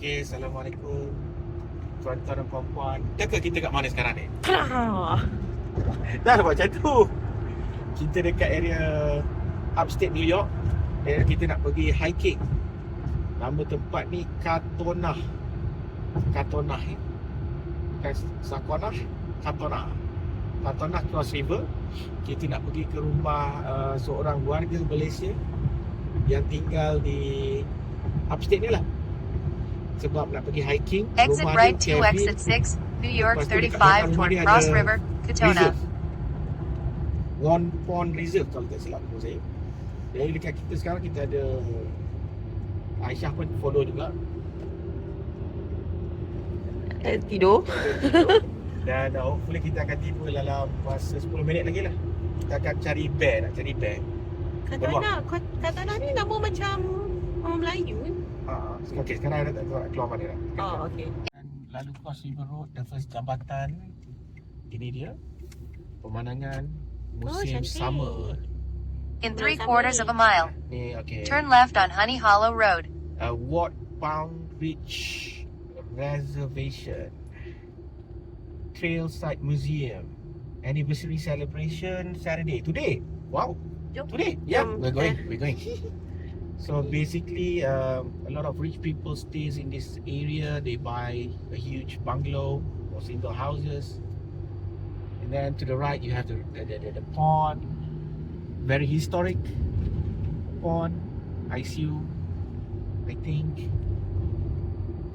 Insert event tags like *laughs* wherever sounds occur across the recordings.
Okey, Assalamualaikum. Tuan-tuan dan puan-puan. Ke kita kat mana sekarang ni? Ah. Dah lah macam tu. Kita dekat area Upstate New York. Dan kita nak pergi hiking. Nama tempat ni Katona Katona eh? Bukan Sakona Katona Katona Cross River. Kita nak pergi ke rumah uh, Seorang warga Malaysia Yang tinggal di Upstate ni lah Sebab nak pergi hiking Exit Rumah right dia 2 Kevin. exit 6, New York Lepas tu dekat 35 belakang rumah toward Cross River, Katona. One Pond Reserve kalau tak silap saya. Jadi dekat kita sekarang kita ada Aisyah pun follow juga. Eh, tidur. Dan uh, hopefully kita akan tiba dalam masa 10 minit lagi lah. Kita akan cari bear, nak cari bear. Katana, Kat- Katana ni nama macam orang Melayu. Kan? uh, Okay. Sekarang dah tak tahu nak keluar mana dah Oh, okey. Lalu cross river road the first jambatan. Ini dia. Pemandangan musim cantik. summer. In three quarters of a mile, Ni okay. Turn left on Honey Hollow Road. uh, Ward Pound Ridge Reservation. Trailside Museum. Anniversary celebration Saturday. Today. Wow. Jom. Today. Yeah Jom. we're going. We're going *laughs* So basically um, A lot of rich people stays in this area They buy a huge bungalow Or single houses And then to the right You have the, the, the, the pond Very historic Pond ICU I think.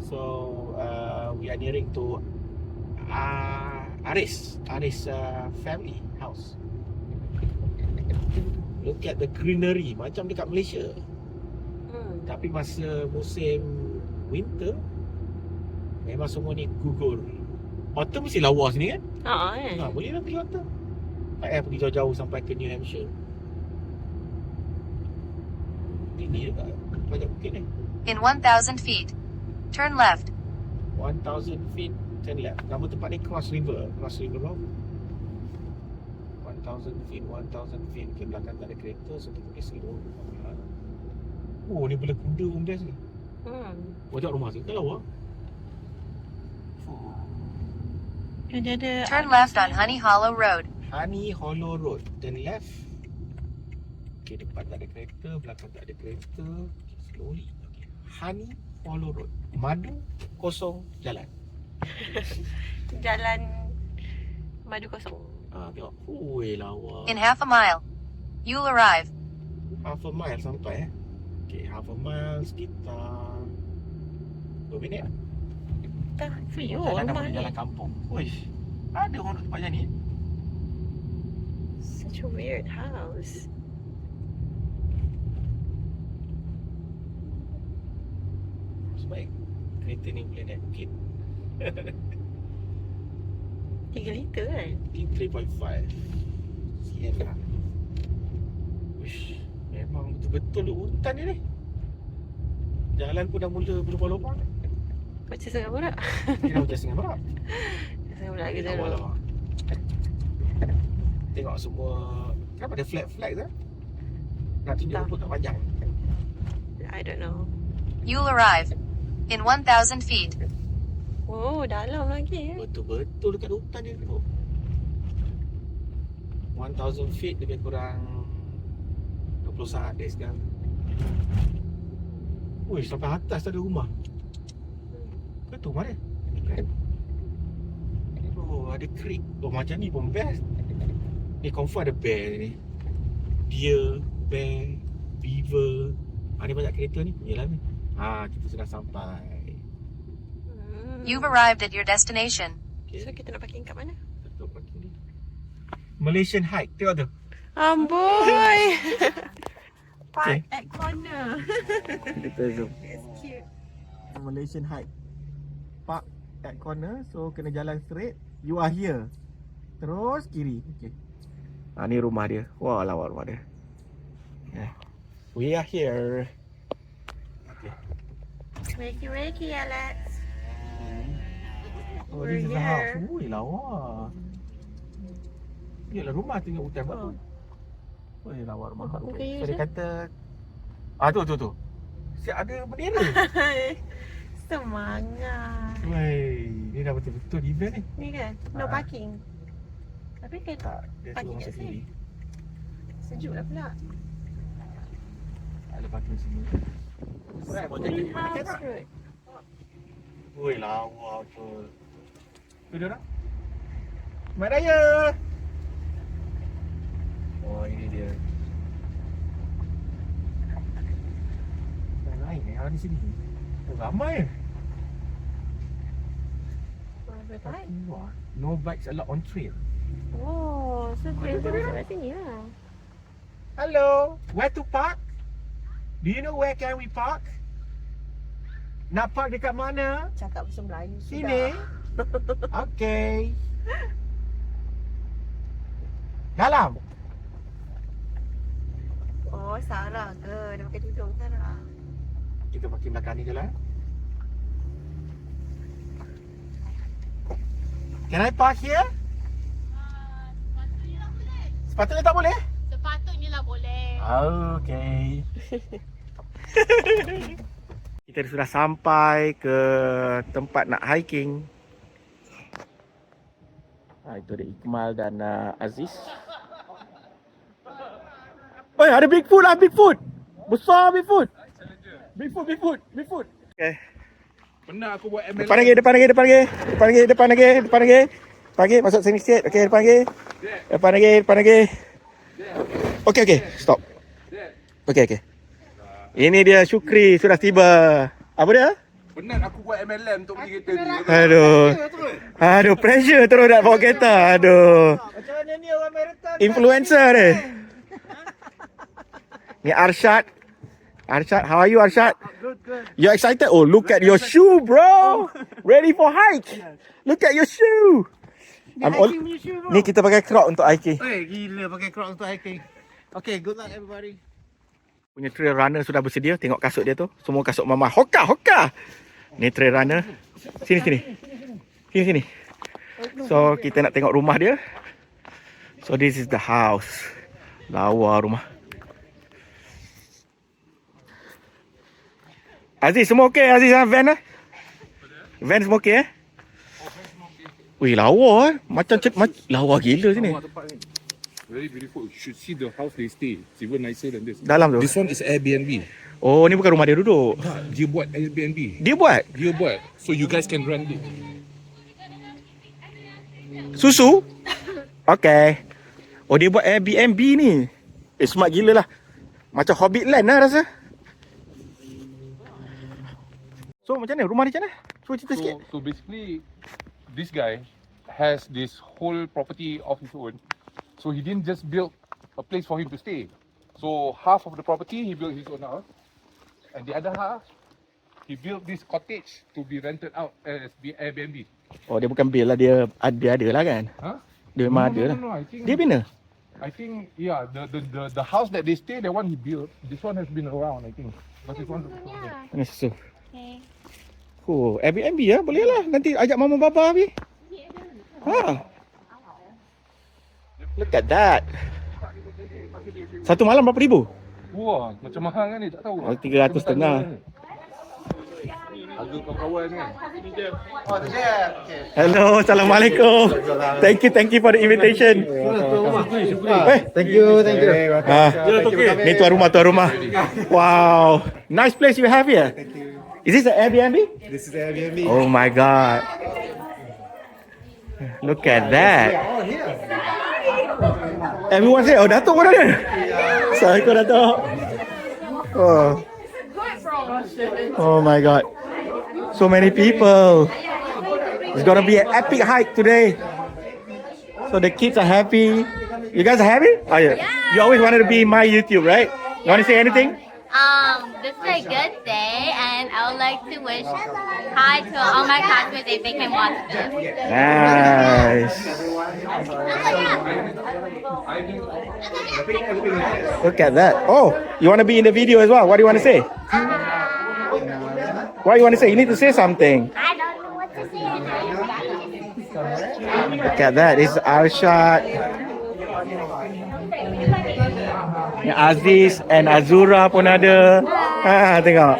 So uh, we are nearing to uh, Aris, Aris uh, family house. Look at the greenery macam dekat Malaysia. Tapi masa musim winter memang semua ni gugur. Autumn mesti lawa sini kan? Ha, eh. Ha, boleh lah pergi autumn. Tak payah pergi jauh-jauh sampai ke New Hampshire. Ini juga banyak bukit ni. In 1,000 feet, turn left. 1000 feet turn left. Nama tempat ni Cross River, Cross River Road. 1000 feet, 1000 feet. Ke belakang tak ada kereta so kita pergi slow. Oh, ni boleh kuda pun best ni. Hmm. Oh, tengok rumah tu. Kan lawa. Dia dia ada Turn left on Honey Hollow Road. Honey Hollow Road. Turn left. Okay, depan tak ada kereta, belakang tak ada kereta. Okay, slowly. Okay. Honey Hollow Road. Madu kosong jalan. *laughs* jalan madu kosong. Ah, tengok. Ui, lawa. In half a mile, you'll arrive. half a mile sampai eh. Okay, half a mile sekitar 2 minit. Dah free oh, jalan dah jalan kampung. Uish. Ada orang duduk tempat macam ni. Such a weird house. Sebaik kereta ni boleh naik bukit. *laughs* 3 liter kan? Mungkin 3.5. Sian lah. Uish. Duduk hutan ni ni. Jalan pun dah mula berlubang-lubang. Macam sangat berat. Dia macam. Sangat berat ke Awal dalam. awal. Tengok semua Kenapa ada flag-flag tu? Nak tunjuk rumput tak panjang I don't know. You'll arrive. In 1,000 feet, Oh, dalam lagi eh. Betul-betul dekat hutan dia tengok 1000 feet lebih kurang 20 saat dari sekarang Ui, sampai atas ada rumah Ke tu mana? Kan? Oh, ada creek Oh, macam ni pun best Ni confirm ada bear ni Deer, bear, beaver Ah, ni banyak kereta ni Yalah ni Ah, kita sudah sampai you've arrived at your destination. So kita nak parking kat mana? Tutup parking ni. Malaysian Hike. Tengok tu. Amboi. *laughs* Okay. Park at corner. Kita zoom. *laughs* It's cute. Malaysian Hike. Park at corner. So kena jalan straight. You are here. Terus kiri. Okay. Ha, ni rumah dia. Wah lawa rumah dia. Yeah. We are here. Okay. Wakey wakey Alex. Oh, We're this is a here. house. Ui, lawa. Yalah rumah tengok hutan batu. Oh. Ui, lawa rumah. Muka you So dia je. kata Ah tu tu tu. Siap ada bendera. *laughs* Semangat. Wey, ni dah betul-betul event ni. Ni kan, no Ah. parking. Tapi kan Tak, dia Parking suruh kat masuk sini. sejuk lah pula. Ada parking sini. Right, mau jadi. Woi, lawa tu. Tu dia orang. Mat Raya. Oh, ini dia. Dah lain eh, orang di sini. Oh, ramai. Wah, no bikes allowed on trail. Oh, so trail tu dekat sini lah. Hello, where to park? Do you know where can we park? Nak park dekat mana? Cakap bahasa Melayu sudah. Sini. *laughs* Okay. Dalam. Oh, Sarah ke? Dia pakai tudung Sarah. Kita pakai belakang ni je lah. Can I park here? Sepatutnya tak boleh? Sepatutnya lah boleh. Okay. *laughs* Kita sudah sampai ke tempat nak hiking. Ha, itu ada Ikmal dan uh, Aziz. Oi, ada Bigfoot lah, Bigfoot. Besar Bigfoot. Bigfoot, Bigfoot, Bigfoot. Okay. Pernah aku buat MLM. Depan lagi, depan lagi, depan lagi. Depan lagi, depan lagi, depan lagi. Depan lagi, masuk sini sikit. Okey, depan lagi. Depan lagi, depan lagi. Okey, okey, stop. Okey, okey. Ini dia Syukri sudah tiba. Apa dia? Penat aku buat MLM untuk beli kereta ni. Aduh. Aduh, pressure terus nak bawa kereta. Aduh. Macam mana ni orang marathon? Influencer ni. Ni Arshad. Arshad, how are you Arshad? Good, good. You excited? Oh, look at your shoe, bro. Ready for hike. Look at your shoe. I'm all, shoe ni kita pakai croc untuk hiking. Eh, gila pakai crocs untuk hiking. Okay, good luck everybody. Punya trail runner sudah bersedia. Tengok kasut dia tu. Semua kasut mama. Hoka, hoka. Ni trail runner. Sini, sini. Sini, sini. So, kita nak tengok rumah dia. So, this is the house. Lawa rumah. Aziz, semua okey Aziz ha? Van eh? Van semua okey eh? Wih, lawa eh. Macam cek, mac- lawa gila sini. Awak tempat ni. Very beautiful. You should see the house they stay. It's even nicer than this. Dalam tu. This one is Airbnb. Oh, ni bukan rumah dia duduk. Tak, dia buat Airbnb. Dia buat Dia buat. So you guys can rent it. Susu? Okay. Oh dia buat Airbnb ni. Eh smart gila lah. Macam Hobbit Land lah rasa. So macam mana? Rumah dia macam mana? Cuba cerita sikit. So, so basically, this guy has this whole property of his own. So he didn't just build a place for him to stay. So half of the property he built his own house, and the other half he built this cottage to be rented out as Airbnb. Oh dia bukan bil lah. Dia ada ada lah kan? Huh? Dia memang no, ada no, lah. no, no, I think Dia bina? I think yeah, the, the the the house that they stay, the one he built, this one has been around, I think. But this one. Mana susu? Oh Airbnb ya? Boleh lah. Nanti ajak mama baba habis. Ha. Look at that. Satu malam berapa ribu? Wah, macam mahal kan ni, tak tahu. Oh, 300 setengah. Harga kawan-kawan kan. Oh, Jeff. Okay. Hello, Assalamualaikum. Thank you, thank you for the invitation. Eh, Thank you, thank you. ah, ni tuan rumah, tuan rumah. Wow, nice place you have here. Is this an Airbnb? This is Airbnb. Oh my God. Look at that. Everyone say, oh Datuk pun ada. Assalamualaikum Datuk. Oh. oh my God. So many people. It's gonna be an epic hike today. So the kids are happy. You guys are happy? Oh yeah. You always wanted to be in my YouTube, right? You want to say anything? Um, this is a good day, and I would like to wish hi to all my classmates if they can watch this. Nice. Look at that. Oh, you want to be in the video as well? What do you want to say? What do you want to say? You need to say something. I don't know what to say. Look at that. It's Arshad. Ni Aziz and Azura pun ada. Ha, tengok.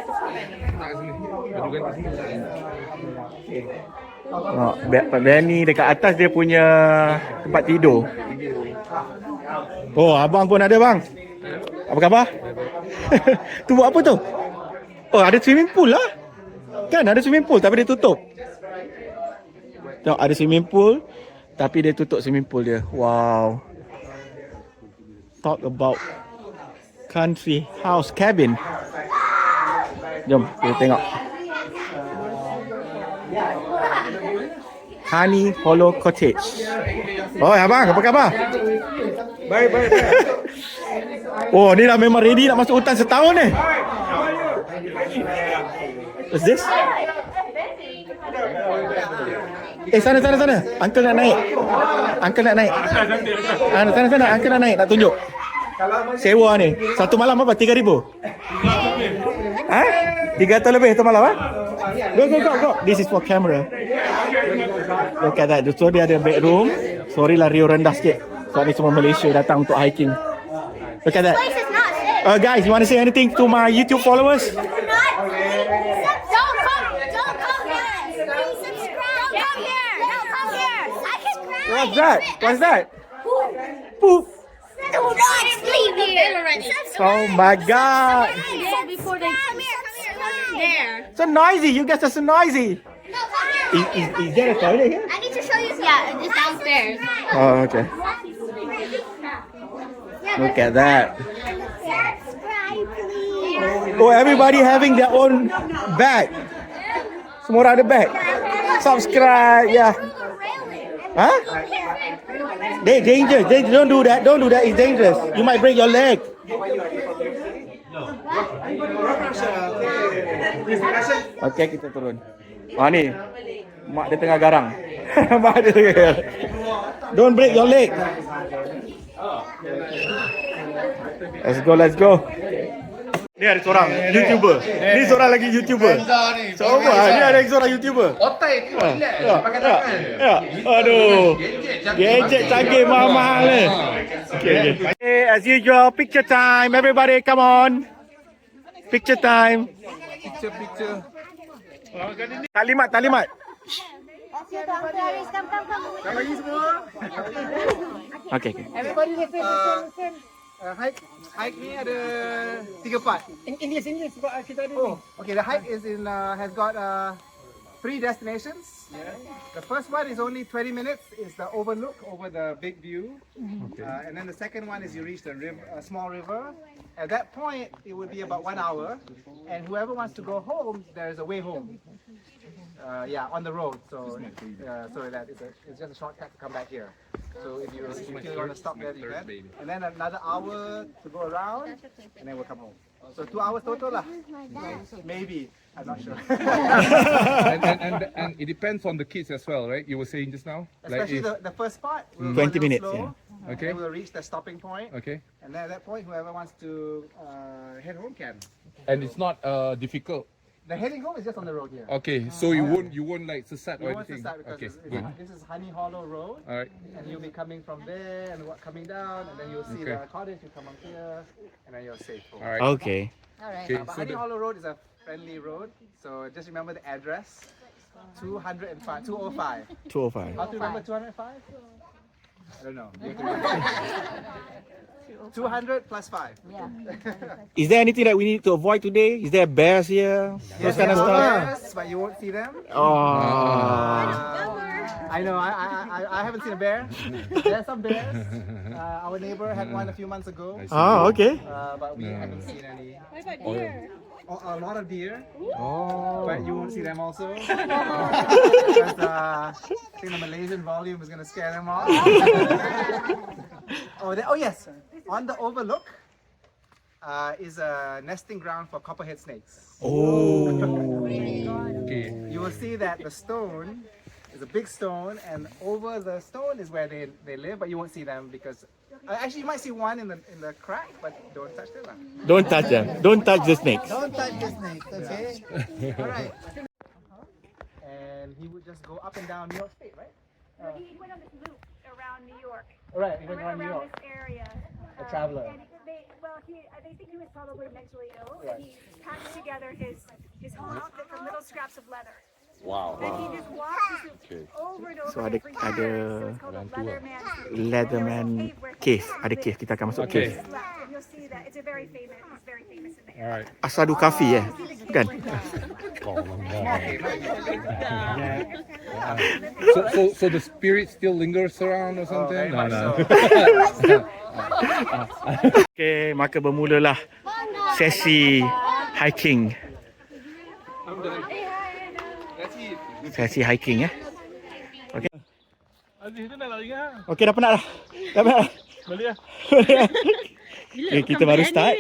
Oh, Benny dekat atas dia punya tempat tidur. Oh, abang pun ada bang. Apa khabar? *laughs* tu buat apa tu? Oh, ada swimming pool lah. Kan ada swimming pool tapi dia tutup. Tengok ada swimming pool tapi dia tutup swimming pool dia. Wow. Talk about country house cabin. Jom kita tengok. Honey Hollow Cottage. Oh, abang, apa khabar? Baik, baik, baik. *laughs* oh, ni dah memang ready nak masuk hutan setahun ni. What's this? Eh, sana, sana, sana. Uncle nak naik. Uncle nak naik. Ah, sana, sana. Uncle nak naik. Nak tunjuk. Sewa ni. Satu malam apa? Tiga ribu? Ha? Tiga atau lebih satu malam, ha? Go, go, go, go. This is for camera. Look at that. So dia ada bedroom. Sorry lah Rio rendah sikit. Sebab ni semua Malaysia datang untuk hiking. Look at that. Uh, guys, you want to say anything to my YouTube followers? Not Don't come. Don't come here. Please subscribe. Don't come here. Don't come here. I can cry. What's that? What's that? Poop. Do not sleep here. Oh my god. Before they. There. So noisy. You guys are so noisy. No, come here. Is, is, is there a toilet here? I need to show you something. Yeah, just downstairs. Oh, okay. Look at that. Oh, everybody having their own bag. Semua orang ada bag. Subscribe, yeah. Huh? They dangerous. They don't do that. Don't do that. It's dangerous. You might break your leg. Okay, kita turun. Ah ni. Mak dia tengah garang. *laughs* Mak dia tengah garang. Don't break your leg. Let's go, let's go. Ni ada seorang YouTuber. Ni seorang lagi YouTuber. Coba, ni ada seorang YouTuber. Otai tu relax. Ya, Pakai tangan. ya. Aduh. Gadget canggih mahal ni. Ah. Okay, okay. As usual, picture time. Everybody, come on. Picture time. Picture, picture. Talimat, talimat. Okay, okay. *laughs* Uh, hike hike ni ada tiga part. In English English sebab kita ada oh, Okay, the hike is in uh, has got uh, three destinations. Yeah. The first one is only 20 minutes. It's the overlook over the big view. Uh, and then the second one is you reach the river, a small river. At that point, it would be about one hour. And whoever wants to go home, there is a way home. Uh, yeah, on the road. So, uh, so that is a, it's just a shortcut to come back here. So if you if you feel want to stop there, you can. And then another hour to go around, and then we'll come home. So two hours total lah. Maybe. I'm not sure. *laughs* and, and, and, and it depends on the kids as well, right? You were saying just now? Especially if- the, the first part. We'll 20 go a little minutes, slow, yeah. Okay. Then we'll reach the stopping point, Okay. and then at that point, whoever wants to uh, head home can. And it's not uh, difficult. The heading home is just on the road here. Okay, so you won't you won't like sesat You or want to anything. start because Okay, it's, it's, good. this is Honey Hollow Road. All right. and you'll be coming from there and what coming down and then you'll see Okay. the cottage you come up here and then you're safe home. All right. Okay. Okay. Uh, but So Honey the, Hollow Road is a friendly road so just remember the address 205 205 205. how to remember 205 I don't know You have to *laughs* 200 plus 5 Yeah. *laughs* Is there anything that we need to avoid today? Is there bears here? Those kind of stuff? Yes, but you won't see them Oh. I know I, I, I, I haven't seen a bear there are some bears uh, our neighbor had one a few months ago Oh, okay. uh, but we haven't seen any What about deer? Oh, a lot of deer, oh. but you won't see them also. *laughs* because uh, I think the Malaysian volume is going to scare them off. *laughs* oh, there, oh, yes. On the overlook uh, is a nesting ground for copperhead snakes. Oh. *laughs* Okay. You will see that the stone is a big stone, and over the stone is where they, they live, but you won't see them because. Actually, you might see one in the in the crack, but don't touch them. lah. Don't touch them. Don't touch the snakes. Don't touch the snake, okay? All right. And he would just go up and down New York State, right? Uh, He went on this loop around New York, all right, he went around around New York. this area. A traveler. And they they, well, he, uh, they think he was probably mentally ill, and he packed together his his whole outfit from little scraps of leather. Wow. And over So ada- ada a Leatherman cave. Cave. Ada cave. Kita akan masuk Okay. cave. Slept, and you'll see that it's a very famous. It's very famous in the area. Alright. Asadu Kafi eh? Kan? So, so, so the spirit still lingers around or something? no, no. *laughs* Okay, maka bermulalah sesi hiking. Sesi hiking eh. Okay. Aziz tu nak lari kan? Okay, dah penat dah. Dah penat dah. Balik lah. okay, kita baru start.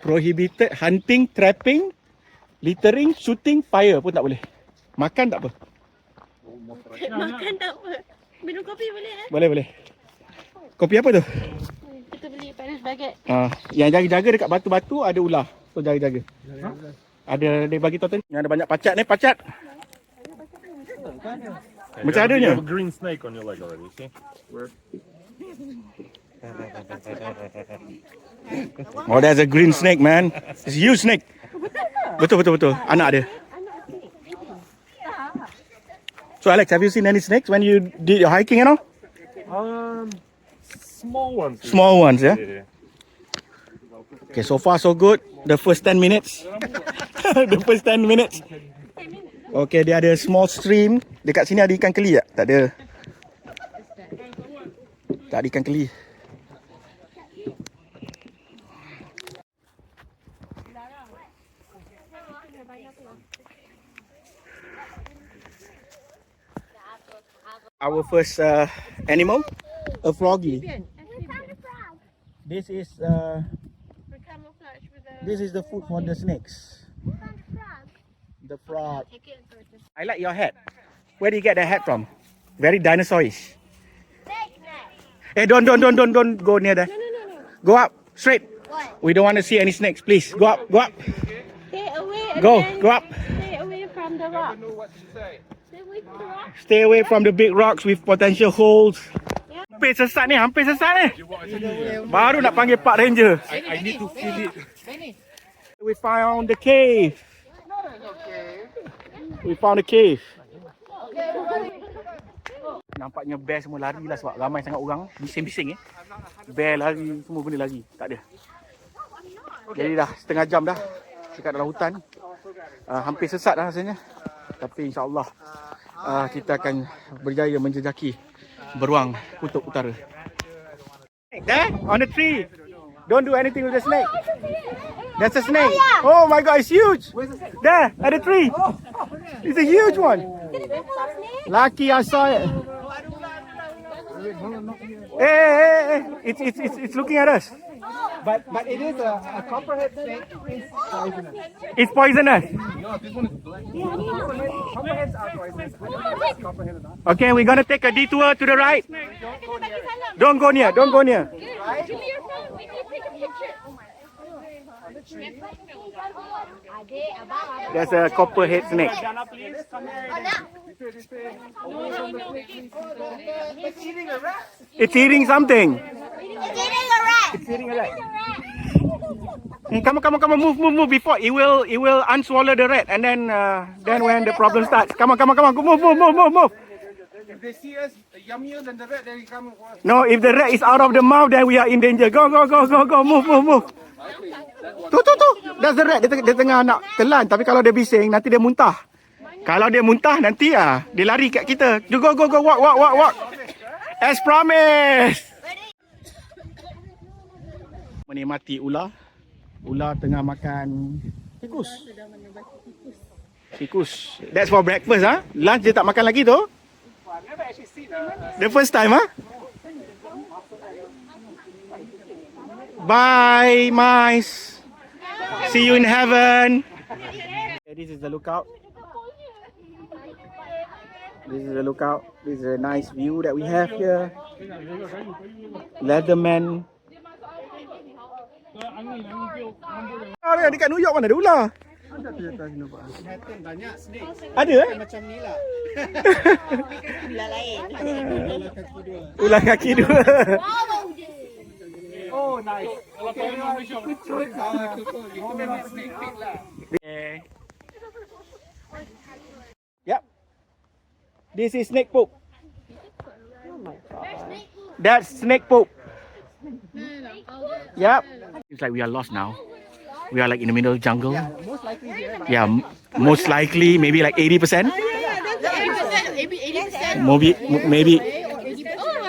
Prohibited hunting, trapping, littering, shooting, fire pun tak boleh. Makan tak apa. Makan tak apa. Minum kopi boleh eh? Boleh, boleh. Kopi apa tu? Kita beli panas baget. Ah, yang jaga-jaga dekat batu-batu ada ular. So jaga-jaga. Ada dia bagi tahu tadi. Yang ada banyak pacat ni, pacat. Macam You adanya. have a green snake on your leg already, see? *laughs* Oh, there's a green snake, man. It's a huge snake. Betul, betul, betul. Anak dia. So Alex, have you seen any snakes when you did your hiking and all? Um, small ones. Small ones, yeah? Yeah. Okay, so far so good. The first 10 minutes. *laughs* the first 10 minutes. Okay, dia ada small stream. Dekat sini ada ikan keli tak? Tak ada. Tak ada ikan keli. Our first uh, animal, a froggy. This is uh, this is the food for the snakes. The frog. I like your hat. Where do you get that hat from? Very dinosaurish. Hey, don't, don't, don't, don't, don't go near there. Go up, straight. What? We don't want to see any snakes. Please, go up, go up. Stay away Go, again. go up. Stay away from the rock. know what to say. Stay away from the rock. Stay away from the big rocks with potential holes. Hampir sesat ni, hampir sesat ni. Baru nak panggil Pak Ranger. I, I need to feel it. We found the cave. We found the cave. Nampaknya bear semua lari lah sebab ramai sangat orang. Bising-bising eh. Bear lari, semua benda lari. Tak ada. Jadi dah setengah jam dah dekat dalam hutan. Uh, hampir sesat dah rasanya. Tapi insyaAllah uh, kita akan berjaya menjejaki beruang kutub utara. There, on the tree. Don't do anything with the snake. There's a snake. Oh my god, it's huge. There, at the tree. Oh. It's a huge one. Lucky I saw it. Hey, hey, hey, hey. It's, it's, it's, it's looking at us. But but it is a, a copperhead snake. Is poisonous. It's poisonous. Copperheads are poisonous. Copperhead. Okay, we're gonna take a detour to the right. Don't go near, don't go near. Give me your phone. We need to take a picture. There's a copperhead snake. It's eating a rat. It's eating something. It's eating a rat. It's eating a rat. Come on, come on, come on, move, move, move before it will, it will unswallow the rat, and then, uh, then when the problem starts, come on, come on, come on, move, move, move, move, move. If they see us yummier than the rat, then we come. No, if the rat is out of the mouth, then we are in danger. Go, go, go, go, go, move, move, move. Tu, tu, tu. That's the rat. Dia, dia tengah nak telan. Tapi kalau dia bising, nanti dia muntah. Kalau dia muntah, nanti ah dia lari kat kita. Go, go, go, walk, walk, walk, walk. As promised. Menikmati ular. Ular tengah makan tikus. Tikus. That's for breakfast ah. Lunch dia tak makan lagi tu. The first time, huh? Bye, mice. See you in heaven. This is the lookout. This is the lookout. This is a nice view that we have here. Leatherman. Oh, dekat New York mana ada? Banyak snake. Ada eh? Macam ni lah. Ular kaki dua. Follow this. Oh, Oh, nice. Okay, everyone, good choice. Moment of sneak peek lah. Okay. Yep. This is snake poop. That's snake poop. Yep. It's like we are lost now. We are like in the middle of jungle. Yeah, most likely here. but- Yeah, m- most likely maybe like 80%. Maybe maybe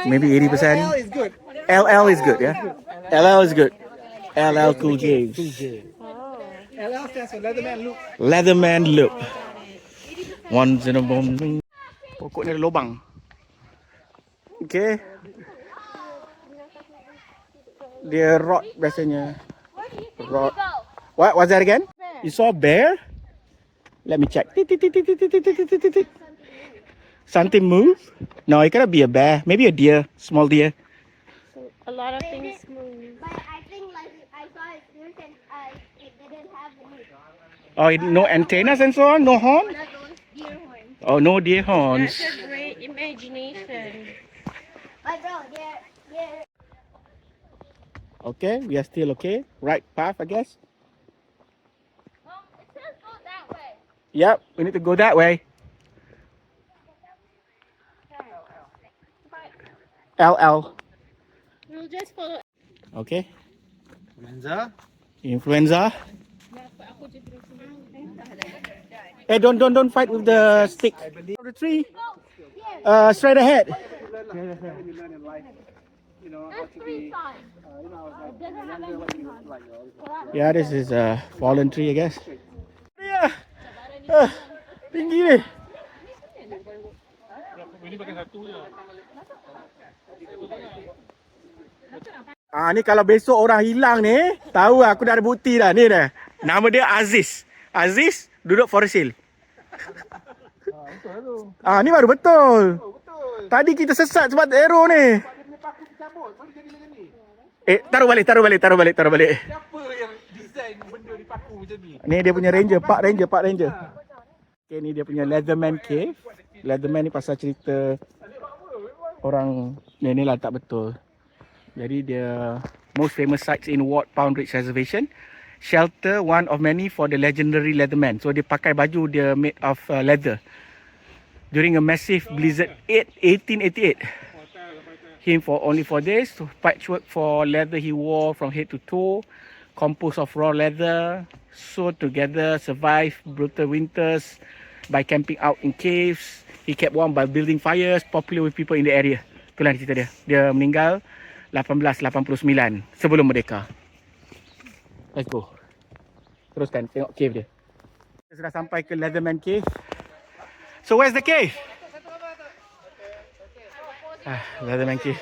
maybe 80%. L is good. LL is good, yeah. LL is good. LL Cool James. Oh. LL stands for Leatherman Loop. Leatherman Loop. One's in a bomb. Pokok ni ada lubang. Okay. Dia rot biasanya. Rot. What was that again? You saw a bear? Let me check. Something move? No, it gotta be a bear. Maybe a deer. Small deer. A lot of things move. But I think like I saw it first and uh, it didn't have any. Oh, it- no antennas and so on? No horn? Not those deer horns. Oh, no deer horns. That's a great imagination. But bro, they're they're Okay, we are still okay. Right path, I guess. well, it says go that way. Yep, we need to go that way. LL. Okay. Influenza? Influenza? Hey, don't don't don't fight with the stick. The tree. Uh, straight ahead. Yeah, this is a fallen tree, I guess. Yeah. Uh, tinggi ni. Ini pakai satu je. Ah ni kalau besok orang hilang ni, tahu aku dah ada bukti dah ni dah. Nama dia Aziz. Aziz duduk for sale. Ah ni baru betul. Tadi kita sesat sebab arrow ni. Eh, taruh balik, taruh balik, taruh balik, taruh balik. Siapa yang design benda dipaku macam ni? Ni dia punya ranger, Pak Ranger, Pak Ranger. Okay, ni dia punya Leatherman Cave. Leatherman ni pasal cerita orang ni ni lah tak betul. Jadi dia most famous sites in Ward Pound Ridge Reservation. Shelter one of many for the legendary Leatherman. So dia pakai baju dia made of uh, leather. During a massive blizzard 8 1888. Him for only for this patchwork for leather he wore from head to toe, composed of raw leather, sewed together, survived brutal winters by camping out in caves. He kept warm by building fires, popular with people in the area. Itulah cerita dia. Dia meninggal 1889 sebelum merdeka. Let's go. Teruskan tengok cave dia. Kita sudah sampai ke Leatherman Cave. So where's the cave? Ah, Leatherman Cave.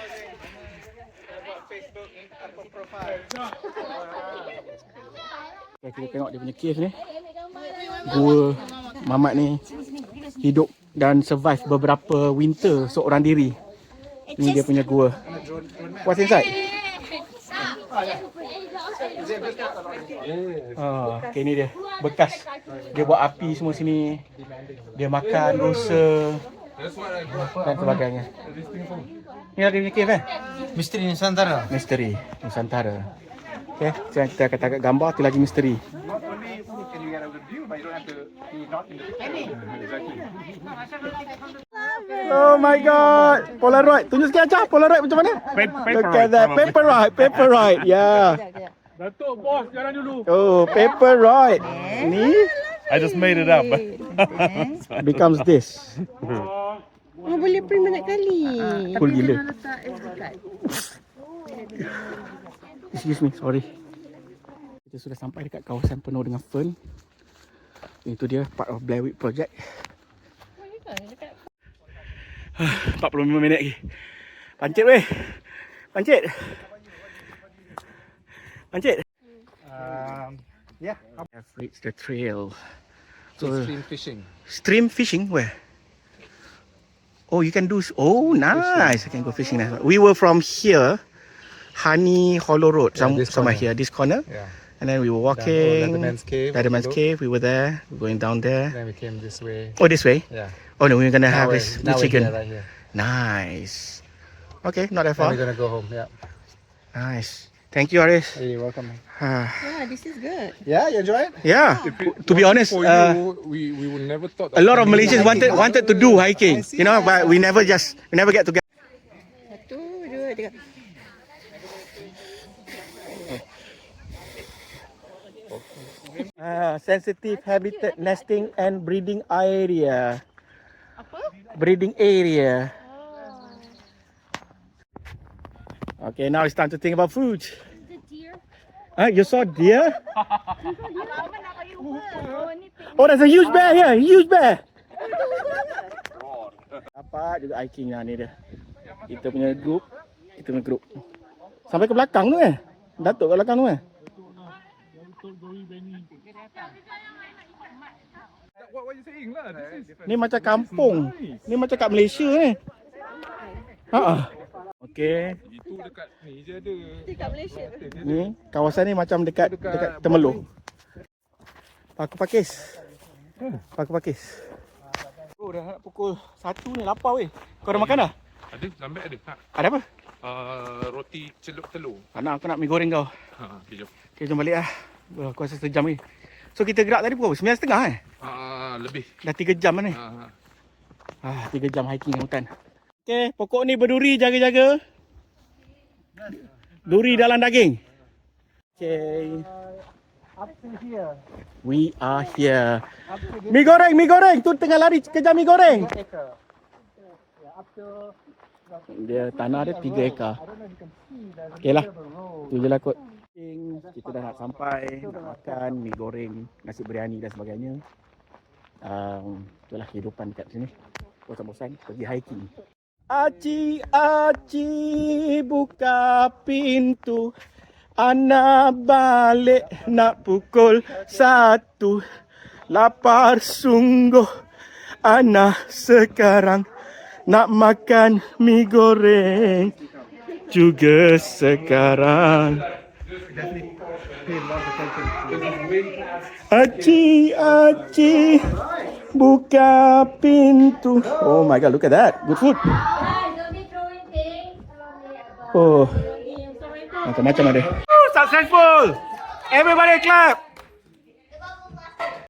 Okay, kita tengok dia punya cave ni. Gua Mamat ni hidup dan survive beberapa winter seorang diri. Ni dia punya gua. What's inside? Oh, okay, ni dia. Bekas. Dia buat api semua sini. Dia makan rusa dan sebagainya. Ni lagi punya cave kan? Misteri Nusantara. Misteri Nusantara. Okay, sekarang kita akan tangkap gambar tu lagi misteri. Not Oh my god. Polaroid. Tunjuk sikit aja Polaroid macam mana? Look at that. Paperroid. Paperroid. Yeah. Datuk, bos, jalan dulu. Oh, Paperroid. Ni I just made it up. *laughs* becomes this. Oh, boleh print banyak kali. Cool gila. Excuse me, sorry. Kita sudah sampai dekat kawasan penuh dengan fern. Itu dia part of Blair Witch Project. 45 minit lagi. Pancit weh. Pancit. Pancit. Um, yeah. I've reached the trail. So stream fishing. stream fishing where? Oh, you can do. Oh, nice. I can go fishing now. We were from here, Honey Hollow Road, some, this somewhere corner. here, this corner. Yeah. And then we were Down walking. Leatherman's Cave. Leatherman's Look. Cave. We were there. We're going down there. Then we came this way. Oh, this way. Yeah. Oh no, we're gonna have we're- this now we're here, right here. Nice. Okay, not that Then far. we're gonna go home. Yeah. Nice. Thank you, Aris. You're welcome. Ah, Yeah, this is good. Yeah, you enjoy it? yeah. To be honest, For uh, you, we, we would never thought a lot of Malaysians here. wanted wanted to do hiking, you know, but we never just we never get together. Satu, dua, tiga. Ah, sensitive habitat nesting and breeding area. Apa? Breeding area. Okay, now it's time to think about food. Ah, you saw deer? oh, there's a huge bear here, huge bear. *laughs* Dapat juga hiking lah ni dia. Kita punya group, kita punya group. Sampai ke belakang tu eh. Datuk ke belakang tu eh. What, what you saying lah? This is Ni macam kampung. Ni macam kat Malaysia ni. Ha ah. Okey. itu dekat ni je ada. Dekat Malaysia. Ni kawasan ni macam dekat Dekat dekat Temelloh. Paku Pakis. Paku Pakis. Oh dah nak pukul 1 ni lapar weh. Kau dah makan dah? Ada, sampai ada. Ha. Ada apa? Uh, roti celup telur. Anak aku nak mi goreng kau. Ha, okay, jom. Okay jom balik lah. Aku rasa sejam ni. So kita gerak tadi pukul 9.30 eh? Uh, lebih. Dah 3 jam lah ni. Uh, Ah, 3 jam hiking hutan. Okay, pokok ni berduri jaga-jaga. Duri dalam daging. Okay. Up to here. We are here. Mi goreng, mi goreng. Tu tengah lari kejar mi goreng. Dia tanah dia 3 ekar. Okay lah. Tu je lah kot. Kita dah nak sampai. Nak makan mi goreng, nasi biryani dan sebagainya. Um, itulah kehidupan dekat sini. Bosan-bosan pergi hiking. Aci, aci, buka pintu. Anak balik nak pukul satu. Lapar sungguh anak sekarang nak makan mi goreng juga sekarang. Aci, aci, buka pintu. Oh my god, look at that. Good food. Oh, macam-macam ada. Oh, successful. Everybody clap.